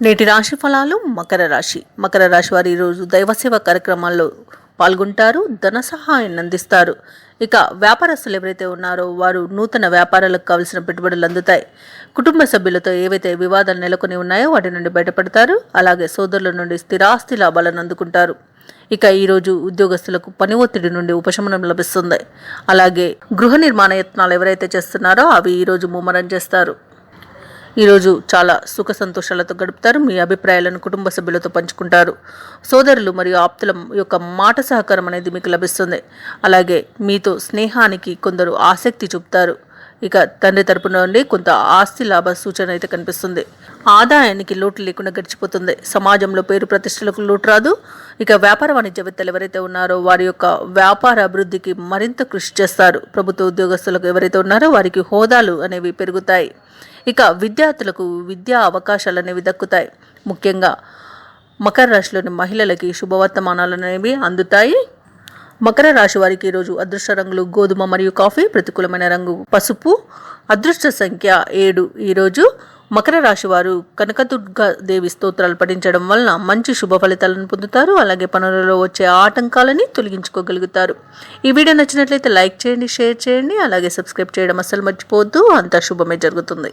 నేటి రాశి ఫలాలు మకర రాశి. మకర రాశి వారు ఈరోజు దైవసేవ కార్యక్రమాల్లో పాల్గొంటారు ధన సహాయాన్ని అందిస్తారు. ఇక వ్యాపారస్తులు ఎవరైతే ఉన్నారో వారు నూతన వ్యాపారాలకు కావలసిన పెట్టుబడులు అందుతాయి. కుటుంబ సభ్యులతో ఏవైతే వివాదాలు నెలకొని ఉన్నాయో వాటి నుండి బయటపడతారు. అలాగే సోదరుల నుండి స్థిరాస్తి లాభాలను అందుకుంటారు. ఇక ఈరోజు ఉద్యోగస్తులకు పని ఒత్తిడి నుండి ఉపశమనం లభిస్తుంది. అలాగే గృహ నిర్మాణ యత్నాలు ఎవరైతే చేస్తున్నారో అవి ఈరోజు ముమ్మరం చేస్తారు. ఈరోజు చాలా సుఖ సంతోషాలతో గడుపుతారు. మీ అభిప్రాయాలను కుటుంబ సభ్యులతో పంచుకుంటారు. సోదరులు మరియు ఆప్తుల యొక్క మాట సహకారం అనేది మీకు లభిస్తుంది. అలాగే మీతో స్నేహానికి కొందరు ఆసక్తి చూపుతారు. ఇక తండ్రి తరపు నుండి కొంత ఆస్తి లాభ సూచన అయితే కనిపిస్తుంది. ఆదాయానికి లోటు లేకుండా గడిచిపోతుంది. సమాజంలో పేరు ప్రతిష్టలకు లోటు రాదు. ఇక వ్యాపార వాణిజ్యవేత్తలు ఎవరైతే ఉన్నారో వారి యొక్క వ్యాపార అభివృద్ధికి మరింత కృషి చేస్తారు. ప్రభుత్వ ఉద్యోగస్తులకు ఎవరైతే ఉన్నారో వారికి హోదాలు అనేవి పెరుగుతాయి. ఇక విద్యార్థులకు విద్యా అవకాశాలు అనేవి దక్కుతాయి. ముఖ్యంగా మకర రాశిలోని మహిళలకి శుభవర్తమానాలు అనేవి అందుతాయి. మకర రాశి వారికి ఈరోజు అదృష్ట రంగులు గోధుమ మరియు కాఫీ ప్రతికూలమైన రంగు పసుపు. అదృష్ట సంఖ్య ఏడు. ఈరోజు మకర రాశి వారు కనకదుర్గ దేవి స్తోత్రాలు పఠించడం వలన మంచి శుభ ఫలితాలను పొందుతారు. అలాగే పనులలో వచ్చే ఆటంకాలని తొలగించుకోగలుగుతారు. ఈ వీడియో నచ్చినట్లయితే లైక్ చేయండి షేర్ చేయండి. అలాగే సబ్స్క్రైబ్ చేయడం అస్సలు మర్చిపోవద్దు. అంతా శుభమే జరుగుతుంది.